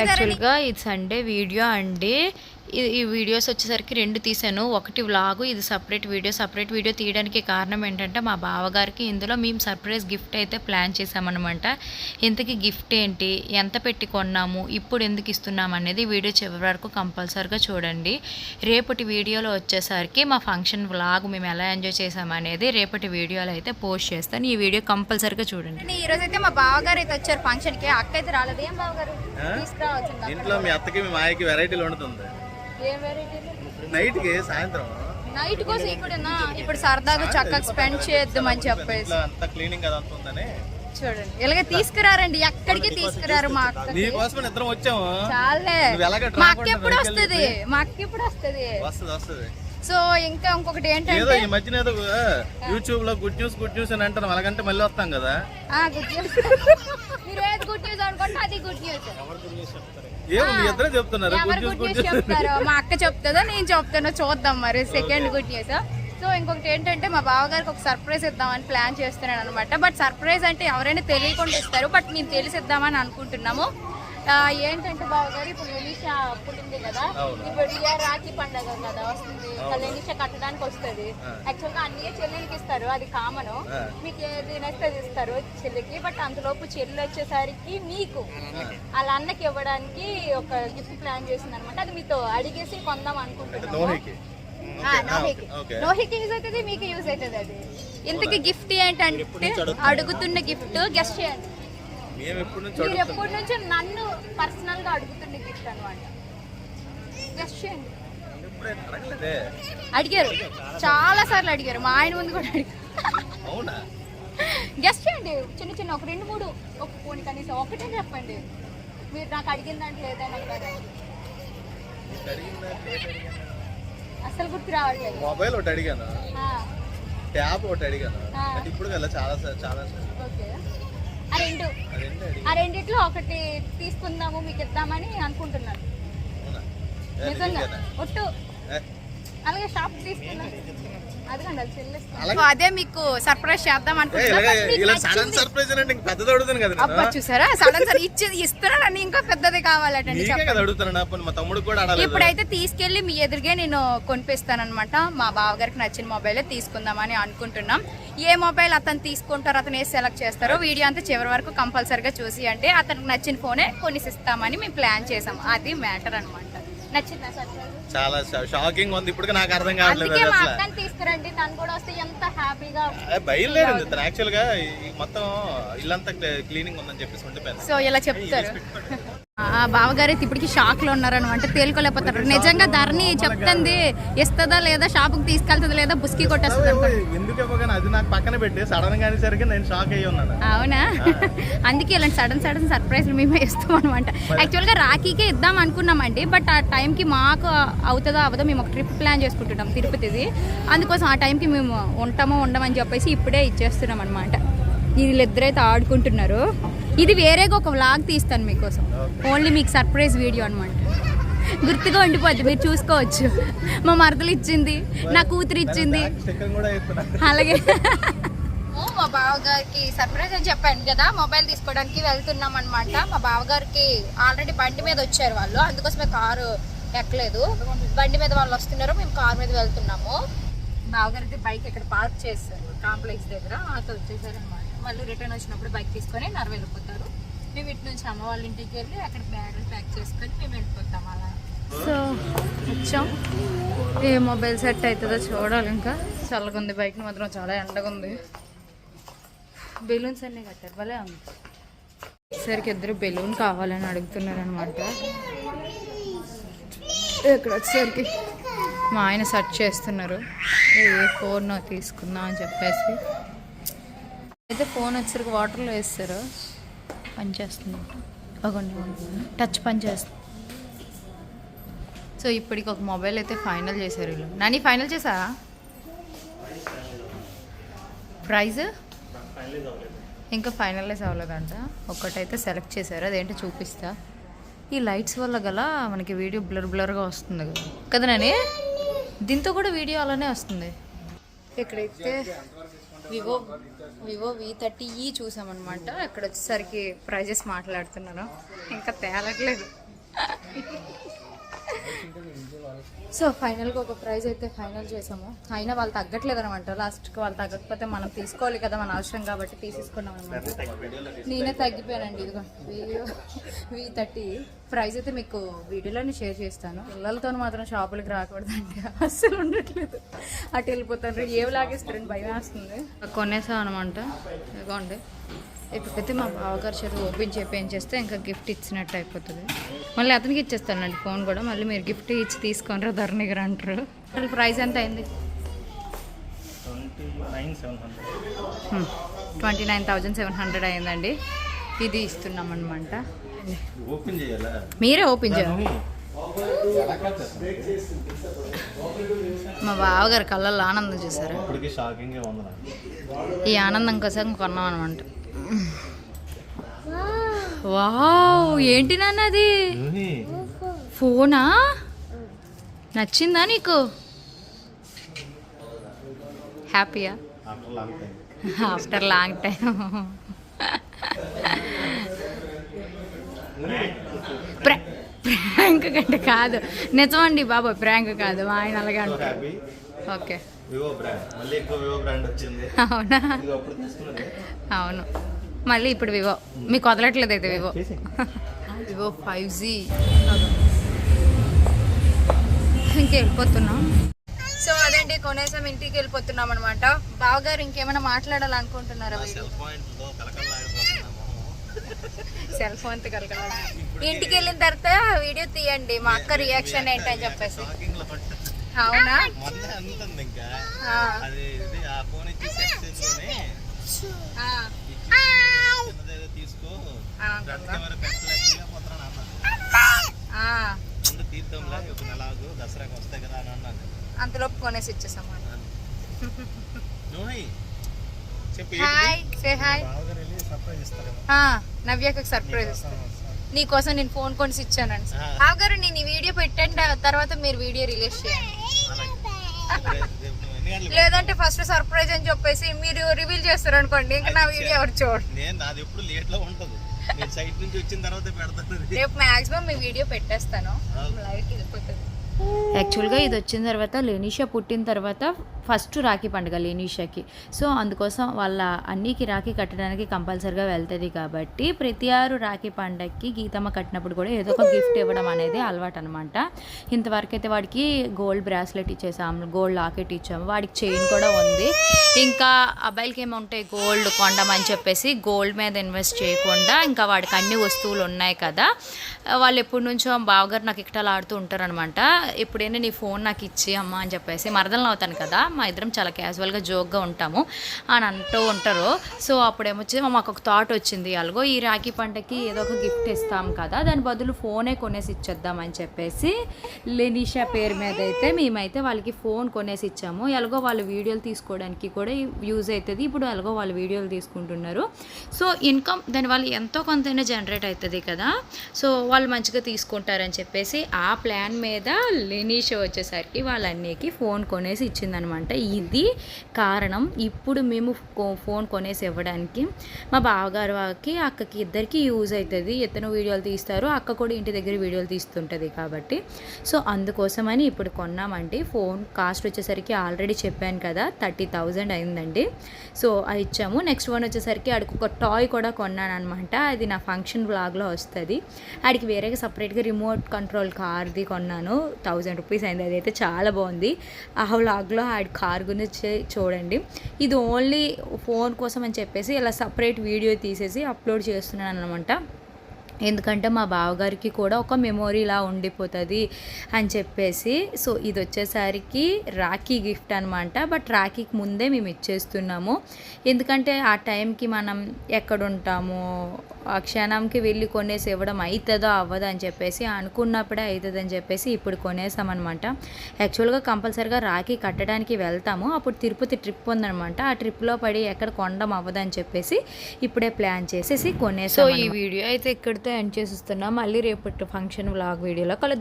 యాక్చువల్గా ఇది Sunday video అండి. ఈ- ఈ వీడియోస్ వచ్చేసరికి రెండు తీసాను ఒకటి వ్లాగు ఇది సపరేట్ వీడియో సపరేట్ వీడియో తీయడానికి కారణం ఏంటంటే మా బావగారికి ఇందులో మేము సర్ప్రైజ్ గిఫ్ట్ అయితే ప్లాన్ చేసామన్నమాట ఇంతకీ గిఫ్ట్ ఏంటి? ఎంత పెట్టి కొన్నాము? ఇప్పుడు ఎందుకు ఇస్తున్నాం అనేది వీడియో చివరి వరకు కంపల్సరిగా చూడండి. రేపటి వీడియోలో వచ్చేసరికి మా ఫంక్షన్ వ్లాగ్ మేము ఎలా ఎంజాయ్ చేసామనేది రేపటి వీడియోలో అయితే పోస్ట్ చేస్తాను. ఈ వీడియో కంపల్సరిగా చూడండి. ఈ రోజు అయితే మా బావగారు అయితే వచ్చారు ఫంక్షన్కి. అక్క అయితే రాలేదు. ఏం బావగారు? ఇంట్లో మీ అత్తకి మీ మాయకి వెరైటీలు వెరైటీ నైట్కి సాయంత్రం? నైట్ కోసం ఇక్కడేనా ఇప్పుడు సరదాగా చక్కగా స్పెండ్ చేద్దామని చెప్పేసి. ఇంట్లో అంతా క్లీనింగ్ అది అంత ఉందని? చూడండి. ఇలాగే తీసుకురారండి. ఎక్కడికి తీసుకురారు మా అక్క నీ కోసం ఇద్దరం వచ్చాము. చాలే. మా అక్క ఎప్పుడు వస్తుంది? మా అక్క ఎప్పుడు వస్తుంది? వస్తుంది వస్తుంది. సో ఇంకా ఇంకొకటి ఏంటంటే ఈ మధ్యన ఏదో యూట్యూబ్లో గుడ్ న్యూస్ గుడ్ న్యూస్ అని అంటారు. అలాగంటే మళ్ళీ వస్తాం కదా. ఆ గుడ్ న్యూస్ మీరు ఏది గుడ్ న్యూస్ అనుకుంటే అది గుడ్ న్యూస్ ఇద్దరే చెప్తున్నారు. ఎవరు గుడ్ న్యూస్ చెప్తారో మా అక్క చెప్తుందో నేను చెప్తానో చూద్దాం మరి సెకండ్ గుడ్ న్యూస్. సో ఇంకొకటి ఏంటంటే మా బావగారికి ఒక సర్ప్రైజ్ ఇద్దామని ప్లాన్ చేస్తున్నాను అనమాట బట్ సర్ప్రైజ్ అంటే ఎవరైనా తెలియకుండా ఇస్తారు బట్ మేము తెలిసి ఇద్దామని అనుకుంటున్నాము. ఏంటంటే బావగారు ఇప్పుడు లెనిష పుట్టింది కదా. ఇప్పుడు ఇయర్ రాఖీ పండగ కదా వస్తుంది. లెనిష కట్టడానికి వస్తుంది. యాక్చువల్గా అన్ని చెల్లెలకి ఇస్తారు అది కామన్. మీకు ఏది నచ్చితే అది ఇస్తారు చెల్లికి బట్ అంతలోపు చెల్లి వచ్చేసరికి మీకు. వాళ్ళ అన్నకి. ఇవ్వడానికి ఒక గిఫ్ట్ ప్లాన్ చేసింది అనమాట అది మీతో అడిగేసి కొందాం అనుకుంటున్నాము. నోహికి. యూజ్ అవుతుంది మీకు యూజ్ అవుతుంది అది. ఇంతకి గిఫ్ట్ ఏంటంటే అడుగుతున్న గిఫ్ట్ గెస్ట్ చేయండి. మేము ఎప్పటి నుంచి మీరు అడుగుతున్నాం. ఎప్పటి నుంచో నన్ను పర్సనల్గా అడుగుతున్న గిఫ్ట్ అనమాట గెస్ట్ చేయండి. అడిగారు. చాలా సార్లు అడిగారు. మా ఆయన ముందు కూడా అడిగారు. అవునా? గెస్ట్ చేయండి. చిన్న చిన్న ఒక రెండు మూడు. ఒక పోనీ కనీసం ఒకటే చెప్పండి. మీరు నాకు అడిగిన దాంట్లో ఏదైనా? అసలు గుర్తు రావట్లేదు. మొబైల్ ఒకటి అడిగాను? ట్యాబ్ ఒకటి అడిగాను? ఇప్పుడు చాలా సార్ చాలా సార్ ఓకే. ఆ రెండు. ఆ రెండిట్లో ఒకటి తీసుకుందాము మీకు ఇద్దామని అనుకుంటున్నాను. నిజంగా? ఒట్టు. అలాగే షాప్ తీసుకున్నాను అదిగండి అది చెల్లిస్తాను అలాగే. సో అదే మీకు సర్ప్రైజ్ చేద్దాం అనుకుంటున్నా చూసారా? సడన్ సర్ ఇచ్చేది ఇస్తున్నానని ఇంకా పెద్దది కావాలటండి ఇప్పుడైతే తీసుకెళ్ళి మీ ఎదురుగే నేను కొనిపిస్తానమాట మా బావగారికి నచ్చిన మొబైలే తీసుకుందామని అనుకుంటున్నాం. ఏ మొబైల్ అతను తీసుకుంటారో అతను ఏ సెలెక్ట్ చేస్తారో వీడియో అంతా చివరి వరకు కంపల్సరిగా చూసి అంటే అతనికి నచ్చిన ఫోనే కొనిసిస్తామని మేము ప్లాన్ చేసాం అది మ్యాటర్ సార్ చాలా షాకింగ్ ఉంది. ఇప్పుడు నాకు అర్థం కావట్లేదు అసలు. తీసుకురండి. తను కూడా వస్తే ఎంత హ్యాపీగా బయలుదేరింది తను యాక్చువల్గా మొత్తం ఇల్లంతా క్లీనింగ్ ఉందని చెప్పేసి ఉండిపోయింది సో ఇలా చెప్తారు. బావగారు అయితే ఇప్పటికి షాక్లో ఉన్నారనమాట తేలుకోలేకపోతారు నిజంగా ధరని చెప్తుంది ఇస్తుందా లేదా షాపుకి తీసుకెళ్తుందా లేదా బుస్కి కొట్టేస్తుంది అవునా? అందుకే ఇలాంటి సడన్ సడన్ సర్ప్రైజ్ మేమే ఇస్తాం అనమాట యాక్చువల్గా రాఖీకే ఇద్దాం అనుకున్నామండి బట్ ఆ టైంకి మాకు అవుతుందో అవదో మేము ఒక ట్రిప్ ప్లాన్ చేసుకుంటున్నాం తిరుపతిది. అందుకోసం ఆ టైంకి మేము ఉంటామో ఉండమని చెప్పేసి ఇప్పుడే ఇచ్చేస్తున్నాం అనమాట వీళ్ళిద్దరైతే ఆడుకుంటున్నారు. ఇది వేరేగా ఒక వ్లాగ్ తీస్తాను మీకోసం. ఓన్లీ మీకు సర్ప్రైజ్ వీడియో అనమాట గుర్తుగా ఉండిపోద్ది మీరు చూసుకోవచ్చు. మా మరదలు ఇచ్చింది నా కూతురు ఇచ్చింది. అలాగే. మా బావగారికి సర్ప్రైజ్ అని చెప్పాను కదా మొబైల్ తీసుకోవడానికి వెళ్తున్నాం అనమాట మా బావగారికి ఆల్రెడీ బండి మీద వచ్చారు వాళ్ళు అందుకోసమే కారు ఎక్కలేదు. బండి మీద వాళ్ళు వస్తున్నారు మేము కారు మీద వెళ్తున్నాము. బావగారికి బైక్ ఇక్కడ పార్క్ చేస్తారు కాంప్లెక్స్ దగ్గర అక్కడ వచ్చేసారు అనమాట మళ్ళీ రిటర్న్ వచ్చినప్పుడు బైక్ తీసుకొని నరవ వెళ్ళిపోతారు. మేము ఇటు నుంచి అమ్మ వాళ్ళ ఇంటికి వెళ్ళి అక్కడ బ్యాగులు ప్యాక్ చేసుకొని మేము వెళ్ళిపోతాం అలా. సో వచ్చాం. ఏ మొబైల్ సెట్ అవుతుందో చూడాలి ఇంకా. చల్లగా ఉంది బైక్ మాత్రం చాలా ఎండగా ఉంది బెలూన్స్ అన్నీ కట్టారు భలే ఉంది. సరికి ఇద్దరు బెలూన్ కావాలని అడుగుతున్నారు అనమాట ఇక్కడ వచ్చేసరికి మా ఆయన సెర్చ్ చేస్తున్నారు. ఏ ఫోన్ తీసుకుందాం అని చెప్పేసి. అయితే ఫోన్ వచ్చరికి వాటర్లో వేస్తారు. పనిచేస్తుంది. అగోండి. టచ్ పని చేస్తుంది సో ఇప్పటికి ఒక మొబైల్ అయితే ఫైనల్ చేశారు వీళ్ళు. నాని ఫైనల్ చేసా? ప్రైజ్? ఇంకా ఫైనలైజ్ అవ్వలేదంట. ఒక్కటైతే సెలెక్ట్ చేశారు. అదేంటో చూపిస్తా. ఈ లైట్స్ వల్ల గల మనకి వీడియో బ్లర్ బ్లర్గా వస్తుంది కదా. కదా నాని? దీంతో కూడా వీడియో అలానే వస్తుంది. ఇక్కడైతే వివో వివో వి థర్టీ ఈ చూసామన్నమాట ఇక్కడ వచ్చేసరికి ప్రైజెస్ మాట్లాడుతున్నారు. ఇంకా తేలట్లేదు. సో ఫైనల్గా ఒక ప్రైజ్ అయితే ఫైనల్ చేసాము. అయినా వాళ్ళు తగ్గట్లేదు అనమాట లాస్ట్కి వాళ్ళు తగ్గకపోతే మనం తీసుకోవాలి కదా మన అవసరం కాబట్టి తీసేసుకున్నాం అనమాట నేనే తగ్గిపోయానండి ఇదిగో వి థర్టీ ప్రైస్ అయితే మీకు వీడియోలోనే షేర్ చేస్తాను. పిల్లలతో మాత్రం షాపులకి రాకూడదండి. అస్సలు ఉండట్లేదు. అటు వెళ్ళిపోతాను. ఏవి లాగేస్తారండి? భయం వేస్తుంది. కొనేసాం అనమాట ఇదిగోండి. ఇప్పుడైతే మా బావగారు చేత ఓపెన్ చెప్పి ఏం చేస్తే ఇంకా గిఫ్ట్ ఇచ్చినట్టు అయిపోతుంది. మళ్ళీ అతనికి ఇచ్చేస్తానండి ఫోన్ కూడా. మళ్ళీ మీరు గిఫ్ట్ ఇచ్చి తీసుకొని రా ధరణి గారు అంటారు. అసలు ప్రైస్ ఎంత అయింది? Twenty nine thousand seven hundred అయిందండి. ఇది ఇస్తున్నాం అనమాట మీరే ఓపెన్ చేయాలి? మా బావగారు కళ్ళల్లో ఆనందం చూసారా? ఈ ఆనందం కోసం కొన్నాం అనమాట వావ్ ఏంటి నాన్న అది. ఫోనా? నచ్చిందా నీకు? హ్యాపీయా? After long time. ప్రాంక్ కంటే కాదు. నిజమండి బాబు ప్రాంక్ కాదు. మా ఆయన అలాగే అంటారు ఓకే. Vivo brand. మళ్ళీ ఎక్కువ వివో బ్రాండ్ వచ్చింది. అవునా? ఇది అప్పుడు తీసుకున్నది. అవును. మళ్ళీ ఇప్పుడు వివో. మీకు వదలట్లేదు అయితే Vivo. Vivo five G. ఇంకెళ్ళిపోతున్నాం so అదండి కొనేసాం ఇంటికి వెళ్ళిపోతున్నాం అనమాట బావగారు ఇంకేమైనా మాట్లాడాలనుకుంటున్నారా సెల్ ఫోన్ కలగల ఇంటికి వెళ్ళిన తర్వాత వీడియో తీయండి. మా అక్క రియాక్షన్ ఏంటని చెప్పేసి. అవునా? మొన్న అంటుంది ఇంకా ఆ, అది ఇది ఆ ఫోన్ చిన్నదేదో తీసుకో. ముందు తీద్దాంలే ఒక నెలాగు దసరాకి వస్తాయి కదా అని అన్నాను. అంతలోపు కొనేసి ఇచ్చేసాం హాయ్ సే హాయ్ నవ్యకు సర్ప్రైజ్ ఇస్తాను నీకోసం నేను ఫోన్ కొనిసి ఇచ్చానండి ఆ. బావగారు నేను ఈ వీడియో పెట్టండి తర్వాత మీరు వీడియో రిలీజ్ చేయండి. లేదంటే ఫస్ట్ సర్ప్రైజ్ అని చెప్పేసి మీరు రివీల్ చేస్తారు అనుకోండి ఇంకా నా వీడియో ఎవరు చూడండి నేను నాది ఎప్పుడు లేట్లో ఉంటది. నేను సైట్ నుంచి వచ్చిన తర్వాత పెడతాను అది. రేపు మాక్సిమం మీ వీడియో పెట్టేస్తాను. వెళ్ళిపోతుంది యాక్చువల్గా ఇది వచ్చిన తర్వాత లెనీషా పుట్టిన తర్వాత ఫస్ట్ రాఖీ పండుగ లేనిషాకి. సో అందుకోసం వాళ్ళ అన్నికి రాఖీ కట్టడానికి కంపల్సరిగా వెళ్తుంది కాబట్టి ప్రతి ఆరు రాఖీ పండగకి గీతమ్మ కట్టినప్పుడు కూడా ఏదో ఒక గిఫ్ట్ ఇవ్వడం అనేది అలవాటు అనమాట ఇంతవరకు అయితే వాడికి గోల్డ్ బ్రాస్లెట్ ఇచ్చేసాము గోల్డ్ లాకెట్ ఇచ్చాము వాడికి చైన్ కూడా ఉంది. ఇంకా అబ్బాయిలకి ఏముంటాయి గోల్డ్ కొండమని చెప్పేసి గోల్డ్ మీద ఇన్వెస్ట్ చేయకుండా ఇంకా వాడికి అన్ని వస్తువులు ఉన్నాయి కదా. వాళ్ళు ఎప్పటి నుంచో బావగారు నాకు ఇక్కటాలు ఆడుతూ ఉంటారనమాట. ఎప్పుడైనా నీ ఫోన్ నాకు ఇచ్చి అమ్మ అని చెప్పేసి మరదలను అవుతాను కదా. మా ఇద్దరం చాలా క్యాజువల్గా జోక్గా ఉంటాము అని అంటూ ఉంటారు. సో అప్పుడేమొచ్చి మాకు ఒక థాట్ వచ్చింది. అలాగో ఈ రాఖీ పంటకి ఏదో ఒక గిఫ్ట్ ఇస్తాం కదా దాని బదులు ఫోనే కొనేసి ఇచ్చేద్దామని చెప్పేసి లెనీషా పేరు మీద అయితే మేమైతే వాళ్ళకి ఫోన్ కొనేసి ఇచ్చాము. ఎలాగో వాళ్ళు వీడియోలు తీసుకోవడానికి కూడా యూజ్ అవుతుంది ఇప్పుడు ఎలాగో వాళ్ళు వీడియోలు తీసుకుంటున్నారు. సో ఇన్కమ్ దానివల్ల ఎంతో కొంతైనా జనరేట్ అవుతుంది కదా. సో వాళ్ళు మంచిగా తీసుకుంటారని చెప్పేసి ఆ ప్లాన్ మీద లెనీషా వచ్చేసరికి వాళ్ళ ఫోన్ కొనేసి ఇచ్చిందనమాట. అంటే ఇది కారణం. ఇప్పుడు మేము ఫోన్ కొనేసి ఇవ్వడానికి మా బావగారు వాళ్ళకి అక్కకి ఇద్దరికి యూజ్ అవుతుంది ఇతను వీడియోలు తీస్తారు. అక్క కూడా ఇంటి దగ్గర వీడియోలు తీస్తుంటుంది కాబట్టి. సో అందుకోసమని ఇప్పుడు కొన్నామండి. ఫోన్ కాస్ట్ వచ్చేసరికి ఆల్రెడీ చెప్పాను కదా థర్టీ థౌజండ్ అయిందండి. సో అది ఇచ్చాము. నెక్స్ట్ వన్ వచ్చేసరికి ఆడికి ఒక టాయ్ కూడా కొన్నాను అనమాట అది నా ఫంక్షన్ బ్లాగ్లో వస్తుంది. ఆడికి వేరేగా సపరేట్గా రిమోట్ కంట్రోల్ కార్ది కొన్నాను. థౌజండ్ రూపీస్ అయింది. అదైతే చాలా బాగుంది. ఆ బ్లాగ్లో ఆడి కార్ గురించి చూడండి. ఇది ఓన్లీ ఫోన్ కోసం అని చెప్పేసి ఇలా సపరేట్ వీడియో తీసేసి అప్లోడ్ చేస్తున్నాను అనమాట ఎందుకంటే మా బావగారికి కూడా ఒక మెమొరీలా ఉండిపోతుంది అని చెప్పేసి. సో ఇది వచ్చేసరికి రాఖీ గిఫ్ట్ అనమాట బట్ రాఖీకి ముందే మేము ఇచ్చేస్తున్నాము. ఎందుకంటే ఆ టైంకి మనం ఎక్కడ ఉంటామో ఆ క్షణంకి వెళ్ళి కొనేసి ఇవ్వడం అవుతుందో అవ్వదో? అని చెప్పేసి అనుకున్నప్పుడే అవుతుంది అని చెప్పేసి ఇప్పుడు కొనేసామన్నమాట. యాక్చువల్గా కంపల్సరిగా రాఖీ కట్టడానికి వెళ్తాము. అప్పుడు తిరుపతి ట్రిప్ ఉందన్నమాట. ఆ ట్రిప్లో పడి ఎక్కడ కొండం అవ్వదని చెప్పేసి ఇప్పుడే ప్లాన్ చేసేసి కొనేసాం సో ఈ వీడియో అయితే ఇక్కడితో ఎండ్ చేసిస్తున్నాం మళ్ళీ రేపటి ఫంక్షన్ వ్లాగ్ వీడియోలో కలుద్దాం.